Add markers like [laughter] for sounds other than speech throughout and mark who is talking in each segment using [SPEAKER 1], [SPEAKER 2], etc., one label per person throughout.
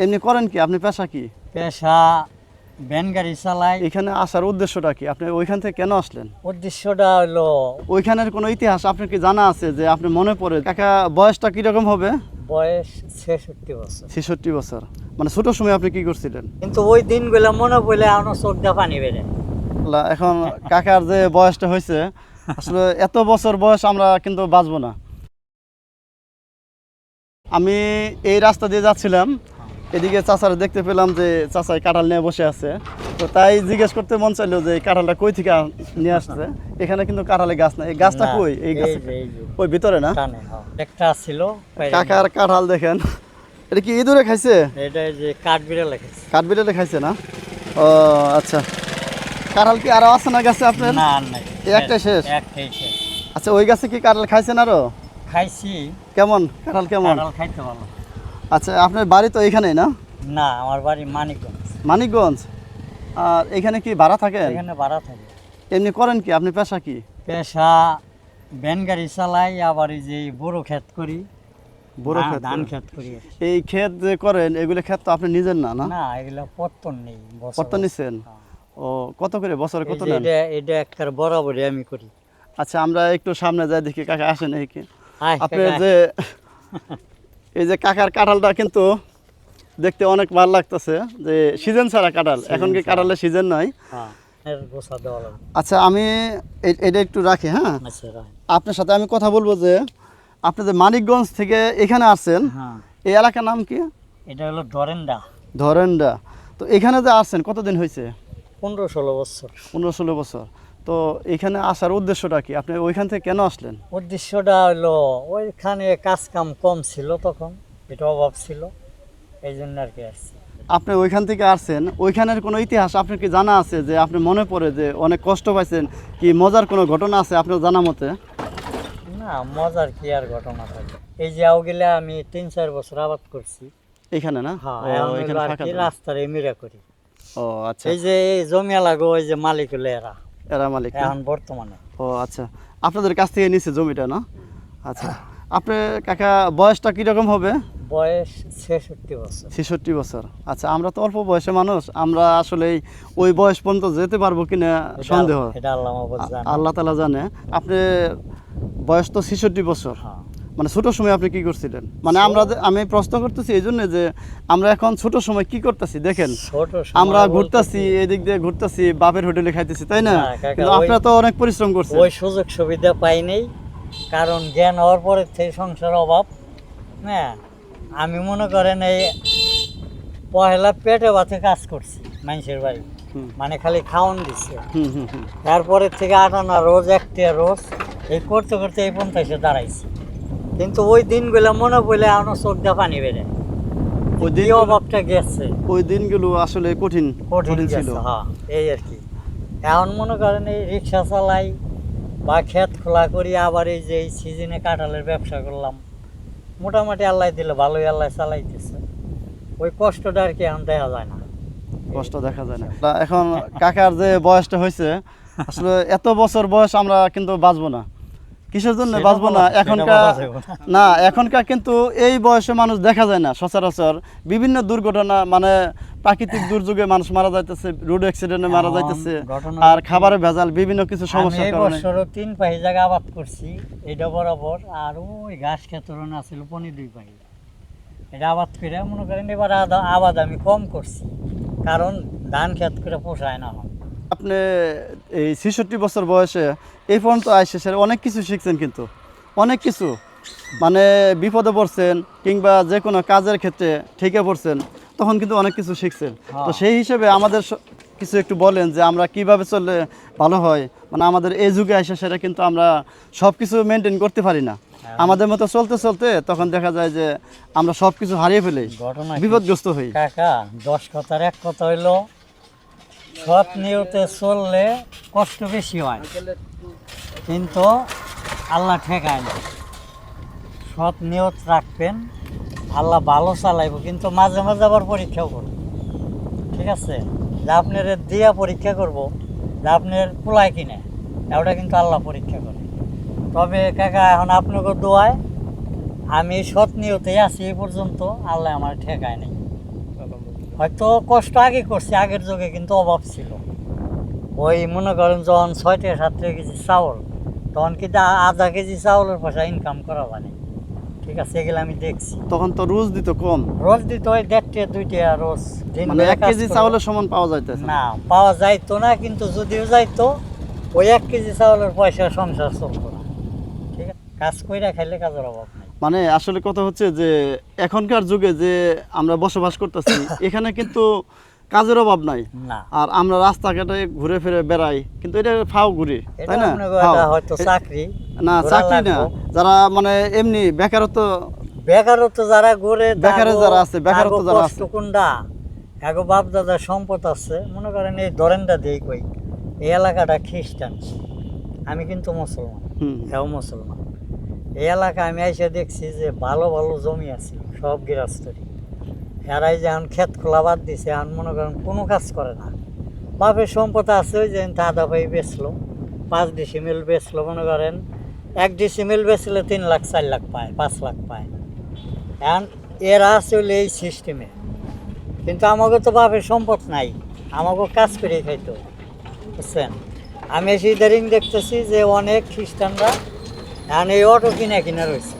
[SPEAKER 1] এমনি করেন কি? আপনি পেশা কি?
[SPEAKER 2] পেশা ভ্যান গাড়ি চালাই।
[SPEAKER 1] এখানে আসার উদ্দেশ্যটা কি? আপনি ওইখান থেকে কেন আসলেন?
[SPEAKER 2] উদ্দেশ্যটা হলো
[SPEAKER 1] ওইখানের কোনো ইতিহাস আপনার কি জানা আছে যে আপনি মনে পড়ে কাকা বয়সটা কীরকম হবে?
[SPEAKER 2] বয়স ছেষট্টি বছর।
[SPEAKER 1] ছেষট্টি বছর। মানে ছোট সময় আপনি কি করছিলেন?
[SPEAKER 2] কিন্তু ওই দিনগুলো মনে পড়লে আমার চোখ দিয়ে পানি বেড়ে
[SPEAKER 1] এখন কাকার যে বয়সটা হয়েছে আসলে এত বছর বয়স আমরা কিন্তু বাঁচবো না। আমি এই রাস্তা দিয়ে যাচ্ছিলাম এদিকে চাচারা দেখতে পেলাম যে চাচাই কাঁঠাল নিয়ে বসে আছে। তো তাই জিজ্ঞেস করতে মন চাইলো যে কাঁঠালটা কই থেকে নিয়ে আসছে। এখানে কিন্তু কাঁঠালের গাছ না এই গাছটা কই? এই গাছ ওই ভিতরে না?
[SPEAKER 2] হ্যাঁ। একটা ছিল
[SPEAKER 1] কাকার কাঁঠাল দেখেন। এটা কি ইঁদুরে খাইছে?
[SPEAKER 2] এটা যে কাঠ বিড়ে লেগেছে
[SPEAKER 1] কাঠবিড়ালে খাইছে না? ও আচ্ছা। কাঁঠাল কি আরও আছে না গাছে আপনার?
[SPEAKER 2] না নাই।
[SPEAKER 1] এই একটাই শেষ?
[SPEAKER 2] একটাই শেষ।
[SPEAKER 1] আচ্ছা ওই গাছে কি কাঁঠাল খাইছেন আরও?
[SPEAKER 2] খাইছি।
[SPEAKER 1] কেমন? কাঁঠাল কেমন?
[SPEAKER 2] কাঁঠাল খাইতে ভালো।
[SPEAKER 1] আচ্ছা আপনার বাড়ি তো এখানেই না?
[SPEAKER 2] না আমার বাড়ি মানিকগঞ্জ।
[SPEAKER 1] মানিকগঞ্জ? আর এখানে কি ভাড়া থাকেন
[SPEAKER 2] এখানে ভাড়া থাকে।
[SPEAKER 1] এমনি করেন কি? আপনি পেশা কি?
[SPEAKER 2] পেশা ভ্যান গাড়ি চালাই আবার এই যে বড় ক্ষেত করি।
[SPEAKER 1] বড় ক্ষেত
[SPEAKER 2] ধান ক্ষেত করি
[SPEAKER 1] এই ক্ষেত যে করেন এগুলো ক্ষেত তো আপনি নিজের না না?
[SPEAKER 2] না এগুলো পত্তন নেই
[SPEAKER 1] কত নিছেন?
[SPEAKER 2] হ্যাঁ।
[SPEAKER 1] ও কত করে বছরে কত নেন?
[SPEAKER 2] এটা এটা একটার বরাবরই আমি করি।
[SPEAKER 1] আচ্ছা আমরা একটু সামনে যাই দেখি কাকা আসেন এই কি আপনি যে [laughs] এই যে কাকার কাঁঠালটা কিন্তু দেখতে অনেক ভালো লাগতেছে যে সিজন ছাড়া কাঁঠাল এখন কি কাঁঠালের সিজন নয়
[SPEAKER 2] হ্যাঁ
[SPEAKER 1] আচ্ছা আমি এটা একটু রাখি হ্যাঁ?
[SPEAKER 2] আচ্ছা
[SPEAKER 1] আপনার সাথে আমি কথা বলব যে আপনি যে মানিকগঞ্জ থেকে এখানে আসছেন।
[SPEAKER 2] হ্যাঁ।
[SPEAKER 1] এই এলাকার নাম কি?
[SPEAKER 2] এটা হলো ধরেন্ডা।
[SPEAKER 1] ধরেনডা। তো এখানে যে আসছেন কতদিন হয়েছে?
[SPEAKER 2] পনেরো ষোলো বছর।
[SPEAKER 1] পনেরো ষোলো বছর। তো এখানে আসার উদ্দেশ্যটা কি? আপনি ওইখান থেকে কেন আসলেন?
[SPEAKER 2] উদ্দেশ্যটা হলো ওইখানে কাজ কাম কম ছিল তখন এটা অভাব ছিল এই জন্য আর কি আসছি।
[SPEAKER 1] আপনি ওইখান থেকে আসছেন ওইখানের কোনো ইতিহাস আপনার কি জানা আছে যে আপনি মনে পড়ে যে অনেক কষ্ট পাইছেন? কি মজার কোনো ঘটনা আছে আপনার জানা মতে?
[SPEAKER 2] না মজার কি আর ঘটনা থাকে? এই যে আউগিলে আমি তিন চার বছর আবাদ করছি।
[SPEAKER 1] এখানে না?
[SPEAKER 2] হ্যাঁ। রাস্তার এমিরা করি।
[SPEAKER 1] ও আচ্ছা।
[SPEAKER 2] এই যে এই জমি লাগো ওই যে মালিক হলো এরা।
[SPEAKER 1] এরা মালিক
[SPEAKER 2] এখন বর্তমানে।
[SPEAKER 1] ও আচ্ছা। আপনাদের কাছ থেকে নিছে জমিটা না? আচ্ছা। আপনি কাকা বয়সটা কীরকম হবে?
[SPEAKER 2] বয়স ছেষট্টি বছর।
[SPEAKER 1] ছেষট্টি বছর। আচ্ছা আমরা তো অল্প বয়সে মানুষ। আমরা আসলে ওই বয়স পর্যন্ত যেতে পারব কিনা সন্দেহ।
[SPEAKER 2] আল্লাহ
[SPEAKER 1] তালা জানে। আপনি বয়স তো ছেষট্টি বছর।
[SPEAKER 2] হ্যাঁ।
[SPEAKER 1] মানে ছোট সময় আপনি কি করছিলেন? মানে আমরা আমি প্রশ্ন করতেছি এই জন্য যে আমরা এখন ছোট সময় কি করতেছি? দেখেন আমরা ঘুরতেছি এদিক দিয়ে ঘুরতেছি বাপের হোটেলে খাইতেছি তাই না? কিন্তু আপনারা তো অনেক পরিশ্রম করছেন।
[SPEAKER 2] ওই সুযোগ সুবিধা পাই নেই কারণ জ্ঞান হওয়ার পরে থেকে সংসার অভাব হ্যাঁ আমি মনে করেন এই পহেলা পেটে ভাতে কাজ করছি মানুষের বাড়ি। মানে খালি খাওয়ান দিচ্ছে তারপরে থেকে আটানা রোজ একটা রোজ এই করতে করতে এই পঞ্চাশে দাঁড়াইছি। কিন্তু ওই দিনগুলো মনে পড়লে আমার চোখ দিয়ে পানি বেড়ে
[SPEAKER 1] ওই দিন
[SPEAKER 2] অভাবটা গেছে।
[SPEAKER 1] ওই দিনগুলো আসলে কঠিন
[SPEAKER 2] কঠিন
[SPEAKER 1] ছিল।
[SPEAKER 2] হ্যাঁ এই আর কি। এখন মনে করেন এই রিক্সা চালাই বা ক্ষেত খোলা করি আবার এই যে এই সিজনে কাঁঠালের ব্যবসা করলাম মোটামুটি আল্লাহ দিলে ভালোই আল্লাহ চালাইতেছে। ওই কষ্টটা আর কি এখন দেখা যায় না।
[SPEAKER 1] কষ্ট দেখা যায় না। এখন কাকার যে বয়সটা হয়েছে আসলে এত বছর বয়স আমরা কিন্তু বাঁচবো না। কিসের জন্য বাঁচবো না? এখনকার
[SPEAKER 2] না।
[SPEAKER 1] এখনকার কিন্তু এই বয়সে মানুষ দেখা যায় না সচরাচর। বিভিন্ন দুর্ঘটনা মানে প্রাকৃতিক দুর্যোগে মানুষ মারা যাইতেছে রোড অ্যাক্সিডেন্টে মারা যাইতেছে আর খাবারের ভেজাল বিভিন্ন কিছু
[SPEAKER 2] আমি
[SPEAKER 1] সমস্যার
[SPEAKER 2] এই বছরও তিন পাহি জায়গা আবাদ করছি এটা বরাবর আর ওই ঘাস ক্ষেত্র না পনি দুই পাহি। এটা আবাদ করে মনে করেন এবার আবাদ আমি কম করছি কারণ ধান ক্ষেত করে পোষায় না এখন।
[SPEAKER 1] আপনি এই ছেষট্টি বছর বয়সে এই পর্যন্ত আসে স্যার অনেক কিছু শিখছেন কিন্তু। অনেক কিছু। মানে বিপদে পড়ছেন কিংবা যে কোনো কাজের ক্ষেত্রে ঠেকে পড়ছেন তখন কিন্তু অনেক কিছু শিখছেন। তো
[SPEAKER 2] হ্যাঁ।
[SPEAKER 1] সেই হিসেবে আমাদের কিছু একটু বলেন যে আমরা কীভাবে চললে ভালো হয়। মানে আমাদের এই যুগে আসে সেটা কিন্তু আমরা সব কিছু মেনটেন করতে পারি না।
[SPEAKER 2] হ্যাঁ।
[SPEAKER 1] আমাদের মতো চলতে চলতে তখন দেখা যায় যে আমরা সব কিছু হারিয়ে ফেলি? বিপদগ্রস্ত হই।
[SPEAKER 2] কাকা দশ কথার এক কথা হইল সৎ চললে কষ্ট বেশি হয়। কিন্তু আল্লাহ ঠেকায় না। সৎ নিয়ত রাখবেন, আল্লাহ ভালো চালাইব, কিন্তু মাঝে মাঝে আবার পরীক্ষাও করব। ঠিক আছে? যে আপনার দিয়া পরীক্ষা করব, যে আপনার পোলায় কিনে, ওটা কিন্তু আল্লাহ পরীক্ষা করে। তবে কাকা, এখন আপনাকে দোয়ায়, আমি সৎ নিয়তেই আছি, এই পর্যন্ত আল্লাহ আমার ঠেকায় নেই। হয়তো কষ্ট আগে করছি আগের যুগে কিন্তু অভাব ছিল। ওই মনে করেন যখন ছয় থেকে সাত থেকে কেজি চাউল তখন কিন্তু আধা কেজি চাউলের পয়সা ইনকাম করা মানে ঠিক আছে এগুলো আমি দেখছি।
[SPEAKER 1] তখন তো রোজ দিত কম।
[SPEAKER 2] রোজ দিত ওই দেড়টে দুইটা রোজ।
[SPEAKER 1] মানে এক
[SPEAKER 2] কেজি
[SPEAKER 1] চাউলের সমান পাওয়া যাইতেছে।
[SPEAKER 2] না পাওয়া যাইতো না কিন্তু যদিও যাইতো ওই এক কেজি চাউলের পয়সা সংসার চলতো না। ঠিক আছে কাজ কইরা খাইলে কাজের অভাব।
[SPEAKER 1] মানে আসলে কথা হচ্ছে যে এখনকার যুগে যে আমরা বসবাস করতেছি [laughs] এখানে কিন্তু কাজের অভাব নাই। আর আমরা রাস্তাঘাটে ঘুরে ফিরে বেড়াই কিন্তু এটা ফাও ঘুরি তাই না?
[SPEAKER 2] চাকরি
[SPEAKER 1] না চাকরি না। যারা মানে এমনি বেকারত্ব
[SPEAKER 2] বেকারত্ব যারা ঘুরে
[SPEAKER 1] বেকারে যারা আছে, বেকারত্ব যারা আছে।
[SPEAKER 2] কোনটা এগো বাপ দাদার সম্পদ আছে। মনে করেন এই দরেনটা দিই কই এই এলাকাটা খ্রিস্টান। আমি কিন্তু মুসলমান
[SPEAKER 1] হুম।
[SPEAKER 2] হ্যাঁ মুসলমান। এই এলাকা আমি এসে দেখছি যে ভালো ভালো জমি আছে, সব গৃহস্থরই এরাই যখন ক্ষেত খোলা বাদ দিছে, এখন মনে করেন কোনো কাজ করে না। বাপের সম্পদ আছে ওই যে দাদা ভাই বেচলো, পাঁচ ডিসিমিল বেচলো, মনে করেন। এক ডিসিমিল বেচলে তিন লাখ, চার লাখ পায়, পাঁচ লাখ পায়। এখন এরা হলে এই সিস্টেমে কিন্তু আমাকে তো বাপের সম্পদ নাই, আমাকে কাজ করে খাইতো বুঝছেন? আমি এসে ইদারিং দেখতেছি যে অনেক খ্রিস্টানরা এখন এই অটো কিনে কিনে রয়েছে।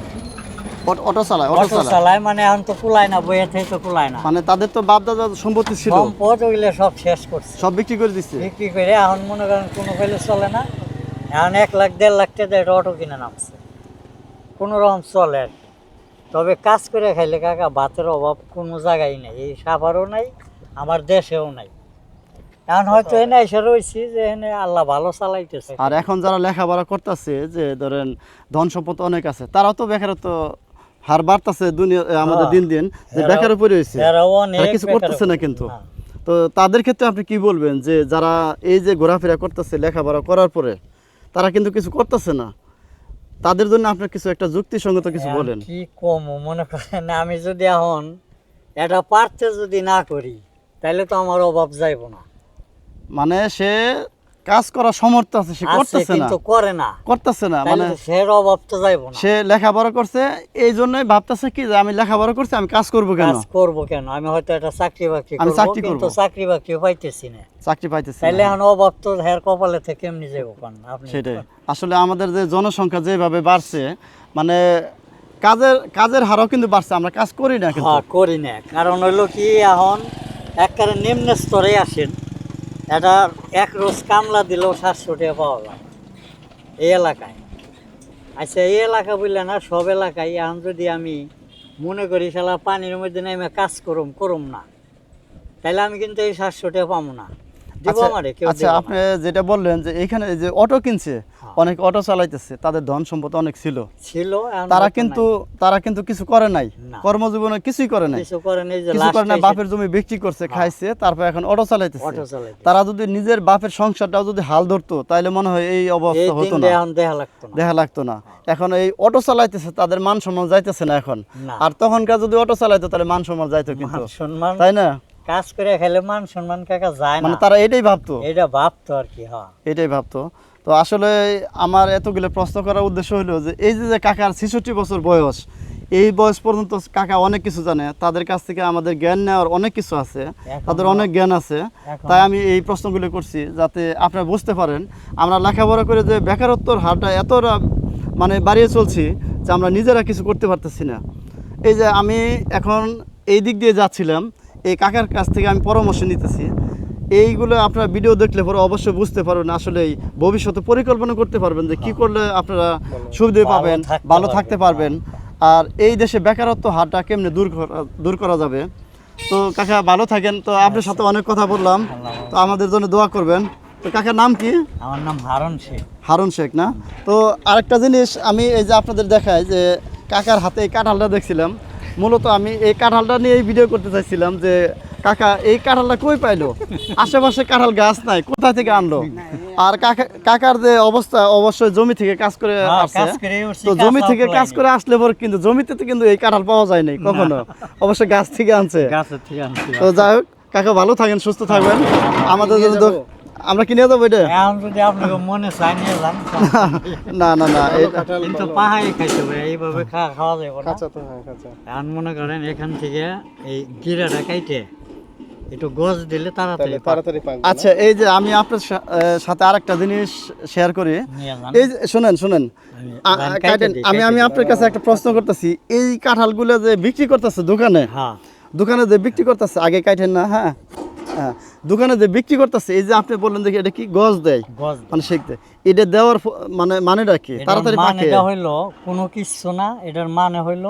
[SPEAKER 1] অটো চালায় অটো চালায়।
[SPEAKER 2] মানে এখন তো কুলায় না বইয়ে থেকে তো কুলায় না।
[SPEAKER 1] মানে তাদের তো বাপ দাদা সম্পত্তি ছিল।
[SPEAKER 2] সম্পদ ওইগুলো সব শেষ করছে।
[SPEAKER 1] সব বিক্রি করে দিচ্ছে।
[SPEAKER 2] বিক্রি করে এখন মনে করেন কোনো চলে না। এখন এক লাখ দেড় লাখ টাকা একটা অটো কিনে নামছে। কোনো রকম চলে আর কি। তবে কাজ করে খাইলে কাকা ভাতের অভাব কোনো জায়গায় নেই। এই সাভারও নাই আমার দেশেও নাই। এখন হয়তো এনে এসে রয়েছি যে এনে আল্লাহ ভালো চালাইতেছে।
[SPEAKER 1] আর এখন যারা লেখাপড়া করতেছে যে ধরেন ধন সম্পদ অনেক আছে তারাও তো বেকারত্ব হার বাড়তেছে দুনিয়া আমাদের
[SPEAKER 2] হ্যাঁ।
[SPEAKER 1] দিন দিন যে বেকার উপরে তারা কিছু করতেছে না কিন্তু। তো তাদের ক্ষেত্রে আপনি কি বলবেন যে যারা এই যে ঘোরাফেরা করতেছে লেখাপড়া করার পরে তারা কিন্তু কিছু করতেছে না? তাদের জন্য আপনার কিছু একটা যুক্তিসঙ্গত কিছু বলেন।
[SPEAKER 2] কি কম মনে করেন আমি যদি এখন এটা পারতে যদি না করি তাহলে তো আমার অভাব যাইব না।
[SPEAKER 1] মানে সে কাজ করার সমর্থ আছে সে করতেছে না।
[SPEAKER 2] করে না।
[SPEAKER 1] করতেছে না মানে
[SPEAKER 2] সের অভাব তো যাইব না।
[SPEAKER 1] সে লেখাপড়া করছে এই জন্যই ভাবতেছে কি যে আমি লেখাপড়া করছি আমি কাজ করব কেন?
[SPEAKER 2] কাজ করব কেন? আমি হয়তো একটা চাকরি বাকরি
[SPEAKER 1] আমি
[SPEAKER 2] করব
[SPEAKER 1] চাকরি
[SPEAKER 2] কিন্তু চাকরি বাকরি পাইতেছি না।
[SPEAKER 1] চাকরি পাইতেছি না।
[SPEAKER 2] তাইলে এখন অভাব তো হের কপালে থেকে এমনি যাব কোন? আপনি
[SPEAKER 1] সেটাই। আসলে আমাদের যে জনসংখ্যা যেভাবে বাড়ছে মানে কাজের কাজের হারও কিন্তু বাড়ছে আমরা কাজ করি না কিন্তু।
[SPEAKER 2] হ্যাঁ করি না। কারণ হইল কি এখন এক একবারে নিম্ন স্তরে আসেন। এটা এক রোজ কামলা দিলেও সাতশো টাকা পাওয়া যায়। এই এলাকায়। আচ্ছা এই এলাকা বললে না সব এলাকায় এখন যদি আমি মনে করি শালা পানির মধ্যে নেমে কাজ করুম করুম না। তাহলে আমি কিন্তু এই সাতশো টাকা পাবো না। দিব
[SPEAKER 1] আচ্ছা
[SPEAKER 2] আমারে কেউ
[SPEAKER 1] আচ্ছা আপনি যেটা বললেন যে এখানে যে অটো কিনছে। অনেক অটো চালাইতেছে তাদের ধন সম্পদ অনেক ছিল।
[SPEAKER 2] ছিল
[SPEAKER 1] তারা কিন্তু তারা কিন্তু কিছু করে নাই। কর্মজীবনে কিছুই করে নাই।
[SPEAKER 2] কিছু
[SPEAKER 1] করে না বাপের জমি বিক্রি করছে খাইছে তারপর এখন অটো চালাইতেছে। তারা যদি নিজের বাপের সংসারটাও যদি হাল ধরতো তাহলে মনে হয় এই অবস্থা হতো না।
[SPEAKER 2] দেখা লাগতো না।
[SPEAKER 1] এখন এই অটো চালাইতেছে তাদের মান সম্মান যাইতেছে না এখন। আর তখনকার যদি অটো চালাইতো তাহলে মান সম্মান যাইতো কিন্তু। তাই না?
[SPEAKER 2] কাজ করে খেলে মান সম্মান কাকা যায়
[SPEAKER 1] মানে
[SPEAKER 2] না।
[SPEAKER 1] তারা এটাই ভাবতো।
[SPEAKER 2] এটা ভাবতো আর কি হ্যাঁ।
[SPEAKER 1] এটাই ভাবতো। তো আসলে আমার এতগুলো প্রশ্ন করার উদ্দেশ্য হলো যে এই যে কাকার ছেষট্টি বছর বয়স এই বয়স পর্যন্ত কাকা অনেক কিছু জানে তাদের কাছ থেকে আমাদের জ্ঞান নেওয়ার অনেক কিছু আছে তাদের অনেক জ্ঞান আছে। তাই আমি এই প্রশ্নগুলো করছি যাতে আপনারা বুঝতে পারেন আমরা লেখাপড়া করে যে বেকারত্বর হারটা এতটা মানে বাড়িয়ে চলছি যে আমরা নিজেরা কিছু করতে পারতেছি না। এই যে আমি এখন এই দিক দিয়ে যাচ্ছিলাম এই কাকার কাছ থেকে আমি পরামর্শ নিতেছি এইগুলো আপনারা ভিডিও দেখলে পরে অবশ্যই বুঝতে পারবেন আসলে ভবিষ্যতে পরিকল্পনা করতে পারবেন যে কি করলে আপনারা সুবিধা
[SPEAKER 2] হ্যাঁ।
[SPEAKER 1] পাবেন ভালো থাকতে পারবেন। আর এই দেশে বেকারত্ব হারটা কেমনে দূর করা- দূর করা যাবে? তো কাকা ভালো থাকেন। তো আপনার সাথে অনেক কথা বললাম। তো আমাদের জন্য দোয়া করবেন। তো কাকার নাম কি?
[SPEAKER 2] আমার নাম হারন শেখ।
[SPEAKER 1] হারুন শেখ না? তো আরেকটা জিনিস আমি এই যে আপনাদের দেখাই যে কাকার হাতে এই কাঁঠালটা দেখছিলাম। মূলত আমি এই কাঁঠালটা নিয়ে এই ভিডিও করতে চাইছিলাম যে কাকা এই কাঁঠালটা কই পাইলো? আশেপাশে কাঁঠাল গাছ নাই কোথা থেকে আনলো? আর কাকা কাকার যে অবস্থা অবশ্যই জমি থেকে কাজ করে
[SPEAKER 2] হ্যাঁ,
[SPEAKER 1] আসছে। তো জমি থেকে কাজ করে আসলে পর কিন্তু জমিতে তো কিন্তু এই কাঁঠাল পাওয়া যায় নাই কখনো। অবশ্যই গাছ থেকে আনছে। তো যাই হোক কাকা ভালো থাকেন সুস্থ থাকবেন। আমাদের জন্য তো- আমরা কিনে দেবো এটা?
[SPEAKER 2] এখন যদি আপনাকে মনে চাই নিয়ে যান [laughs]
[SPEAKER 1] না না না
[SPEAKER 2] কিন্তু পাহাড়ি খাইতে হবে এইভাবে খাওয়া খাওয়া যাবে না।
[SPEAKER 3] কাঁচা তো হ্যাঁ
[SPEAKER 2] এখন মনে করেন এখান থেকে এই গিরাটা কাইটে একটু দিলে তাড়াতাড়ি
[SPEAKER 3] তাড়াতাড়ি
[SPEAKER 1] আচ্ছা এই যে আমি আপনার সাথে আরেকটা জিনিস শেয়ার করি। এই যে শুনেন শুনেন।
[SPEAKER 2] আমি
[SPEAKER 1] আমি। আপনার কাছে একটা প্রশ্ন করতেছি। এই কাঁঠালগুলো যে বিক্রি করতেছে দোকানে?
[SPEAKER 2] হ্যাঁ।
[SPEAKER 1] দোকানে যে বিক্রি করতেছে আগে কাটেন না হ্যাঁ? হ্যাঁ দোকানে যে বিক্রি করতেছে এই যে আপনি বললেন যে এটা কি গজ দেয়?
[SPEAKER 2] গোছ
[SPEAKER 1] মানে শিখতে। এটা দেওয়ার মানে মানেটা কি? তাড়াতাড়ি পাকে
[SPEAKER 2] মানেটা হইল কোনো কিছু না এটার মানে হইল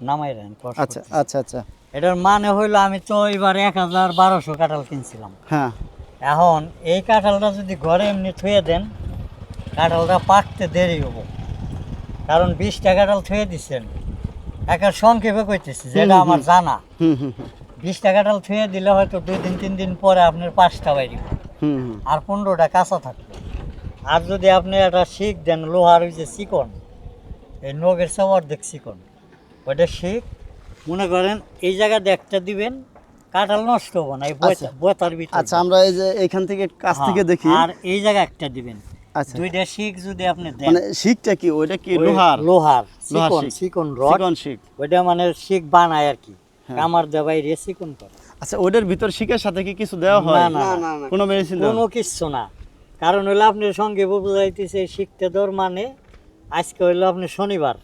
[SPEAKER 2] নামাই দেন
[SPEAKER 1] আচ্ছা আচ্ছা আচ্ছা।
[SPEAKER 2] এটার মানে হইল আমি তো এবার এক হাজার বারোশো কাঁঠাল কিনছিলাম।
[SPEAKER 1] হ্যাঁ।
[SPEAKER 2] এখন এই কাঁঠালটা যদি ঘরে এমনি থুয়ে দেন কাঁঠালটা পাকতে দেরি হব। কারণ বিশটা কাঁঠাল থুয়ে দিচ্ছেন একটা সংক্ষেপে কইতেছি যেটা আমার জানা। বিশটা কাঁঠাল থুয়ে দিলে হয়তো দুই দিন তিন দিন পরে আপনার পাঁচটা বাইরে আর পনেরোটা কাঁচা থাকবে। আর যদি আপনি একটা শিখ দেন লোহার ওই যে চিকন এই নগের চাওয়ার দেখ চিকন ওইটা শিখ মনে করেন এই জায়গাতে একটা দিবেন কাঁঠাল নষ্ট হব না এই
[SPEAKER 1] আচ্ছা।
[SPEAKER 2] বতার ভিতরে।
[SPEAKER 1] আচ্ছা আমরা এই যে এখান থেকে কাছ থেকে
[SPEAKER 2] হ্যাঁ,
[SPEAKER 1] দেখি।
[SPEAKER 2] আর এই জায়গায় একটা দিবেন।
[SPEAKER 1] আচ্ছা।
[SPEAKER 2] দুইটা শিখ যদি আপনি দেন
[SPEAKER 1] মানে শিখটা কি ওইটা কি লোহার?
[SPEAKER 2] লোহার
[SPEAKER 1] লোহার
[SPEAKER 2] চিকন চিকন রড
[SPEAKER 1] চিকন শিখ
[SPEAKER 2] ওইটা মানে শিখ বানায় আর কি।
[SPEAKER 1] হ্যাঁ।
[SPEAKER 2] কামার দেওয়া বাইরে চিকন করে?
[SPEAKER 1] আচ্ছা ওইটার ভিতর শিখের সাথে কি কিছু দেওয়া হয়?
[SPEAKER 2] না, না, না,
[SPEAKER 1] কোনো মেডিসিন
[SPEAKER 2] কোনো কিচ্ছু না। কারণ হইল আপনার সঙ্গে বুঝাইতেছে শিখতে দর মানে আজকে হইল আপনি শনিবার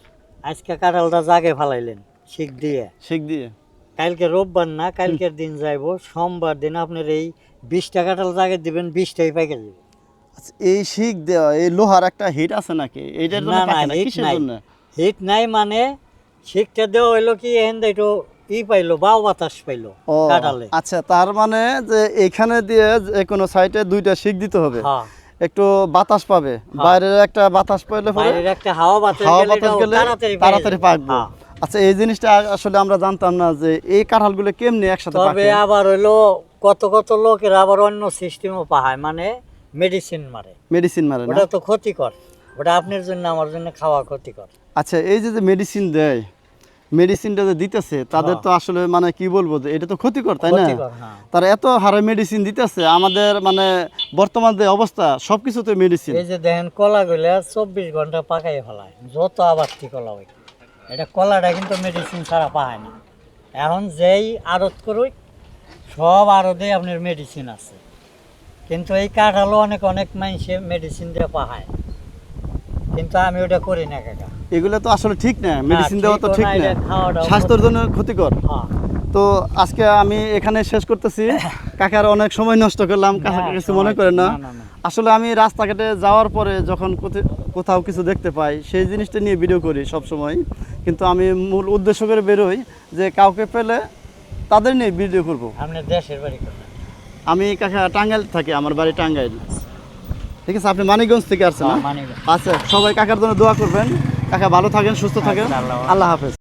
[SPEAKER 2] আজকে কাঁঠালটা জাগে ফালাইলেন শিখ দিয়ে।
[SPEAKER 1] শিখ দিয়ে?
[SPEAKER 2] কালকে রোববার না কালকের দিন যাইব সোমবার দিন আপনার এই বিশটা কাঁঠাল জাগে দিবেন বিশটাই পাইকে যাবে
[SPEAKER 1] আচ্ছা এই শিখ দেওয়া এই লোহার একটা হিট আছে নাকি? এইটার জন্য
[SPEAKER 2] না না
[SPEAKER 1] পাকে না
[SPEAKER 2] হিট নাই। হিট নাই মানে শিখটা দেওয়া হইল কি এখান একটু ই পাইলো বাও বাতাস পাইলো কাঁঠালে।
[SPEAKER 1] আচ্ছা তার মানে যে এখানে দিয়ে যে কোনো সাইডে দুইটা শিখ দিতে হবে। একটু বাতাস পাবে। বাইরের একটা বাতাস পাইলে পরে
[SPEAKER 2] একটা হাওয়া বাতাস
[SPEAKER 1] হাওয়া
[SPEAKER 2] গেলে
[SPEAKER 1] বাতাস গেলে
[SPEAKER 2] তাড়াতাড়ি
[SPEAKER 1] পাকবে। আচ্ছা এই জিনিসটা আসলে আমরা জানতাম না যে এই কাঁঠালগুলো কেমনি একসাথে
[SPEAKER 2] তবে আবার হইল কত কত লোকের আবার অন্য সিস্টেমও পাহায় মানে মেডিসিন মারে।
[SPEAKER 1] মেডিসিন মারে
[SPEAKER 2] ওটা তো ক্ষতিকর। ওটা আপনার জন্য আমার জন্য খাওয়া ক্ষতিকর।
[SPEAKER 1] আচ্ছা এই যে যে মেডিসিন দেয় মেডিসিনটা যে দিতেছে তাদের
[SPEAKER 2] হ্যাঁ।
[SPEAKER 1] তো আসলে মানে কি বলব যে এটা তো ক্ষতিকর তাই না?
[SPEAKER 2] হ্যাঁ।
[SPEAKER 1] তারা এত হারে মেডিসিন দিতেছে আমাদের মানে বর্তমান যে অবস্থা সবকিছুতে মেডিসিন
[SPEAKER 2] এই যে দেখেন কলা গুলা চব্বিশ ঘণ্টা পাকাই ফেলায় যত আবার ঠিক কলা হয়। এটা কলাটা কিন্তু মেডিসিন ছাড়া পাহায় না। এখন যেই আড়ত করুক সব আড়তে আপনার মেডিসিন আছে। কিন্তু এই কাঠালো অনেক অনেক মানুষে মেডিসিন দিয়ে পাহায়। কিন্তু আমি ওটা করি না কাকা।
[SPEAKER 1] এগুলো তো আসলে ঠিক না মেডিসিন দেওয়া তো ঠিক
[SPEAKER 2] না,
[SPEAKER 1] স্বাস্থ্যের জন্য ক্ষতিকর।
[SPEAKER 2] হ্যাঁ।
[SPEAKER 1] তো আজকে আমি এখানে শেষ করতেছি। [laughs] কাকার অনেক সময় নষ্ট করলাম কাকা কিছু মনে করেন না। আসলে আমি রাস্তাঘাটে যাওয়ার পরে যখন কোথাও কিছু দেখতে পাই সেই জিনিসটা নিয়ে ভিডিও করি সব সময় কিন্তু আমি মূল উদ্দেশ্য করে বেরোই যে কাউকে পেলে তাদের নিয়ে ভিডিও করব।
[SPEAKER 2] দেশের বাড়ি
[SPEAKER 1] আমি কাকা টাঙ্গাইল থাকি আমার বাড়ি টাঙ্গাইল। ঠিক আছে আপনি মানিকগঞ্জ থেকে আসছেন না? আচ্ছা সবাই কাকার জন্য দোয়া করবেন। কাকা ভালো থাকেন সুস্থ থাকেন।
[SPEAKER 2] আল্লাহ
[SPEAKER 1] আল্লাহ হাফেজ।